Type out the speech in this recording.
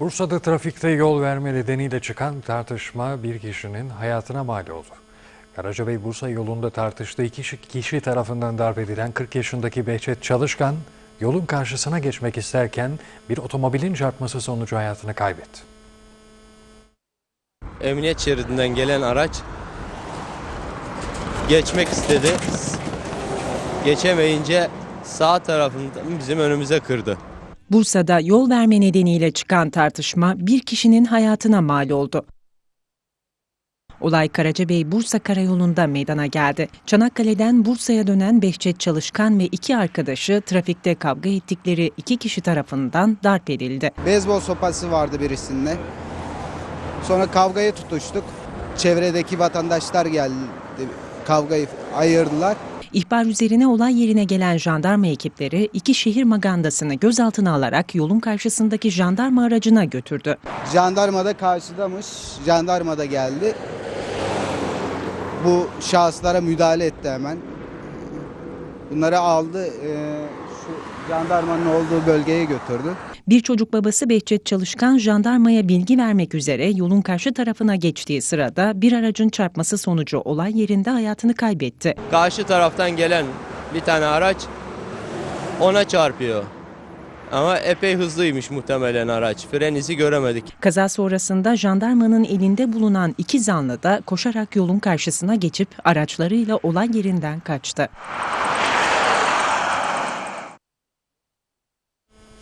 Bursa'da trafikte yol verme nedeniyle çıkan tartışma bir kişinin hayatına mal oldu. Karacabey-Bursa yolunda tartıştığı iki kişi tarafından darp edilen 40 yaşındaki Behçet Çalışkan, yolun karşısına geçmek isterken bir otomobilin çarpması sonucu hayatını kaybetti. Emniyet şeridinden gelen araç geçmek istedi. Geçemeyince sağ tarafından bizim önümüze kırdı. Bursa'da yol verme nedeniyle çıkan tartışma bir kişinin hayatına mal oldu. Olay Karacabey-Bursa karayolunda meydana geldi. Çanakkale'den Bursa'ya dönen Behçet Çalışkan ve iki arkadaşı trafikte kavga ettikleri iki kişi tarafından darp edildi. Beyzbol sopası vardı birisinde. Sonra kavgaya tutuştuk. Çevredeki vatandaşlar geldi. Kavgayı ayırdılar. İhbar üzerine olay yerine gelen jandarma ekipleri iki şehir magandasını gözaltına alarak yolun karşısındaki jandarma aracına götürdü. Jandarma da karşıdamış. Jandarma da geldi. Bu şahıslara müdahale etti hemen. Bunları aldı. eee, Şu jandarmanın olduğu bölgeye götürdü. Bir çocuk babası Behçet Çalışkan jandarmaya bilgi vermek üzere yolun karşı tarafına geçtiği sırada bir aracın çarpması sonucu olay yerinde hayatını kaybetti. Karşı taraftan gelen bir tane araç ona çarpıyor. Ama epey hızlıymış muhtemelen araç. Fren izi göremedik. Kaza sonrasında jandarmanın elinde bulunan iki zanlı da koşarak yolun karşısına geçip araçlarıyla olay yerinden kaçtı.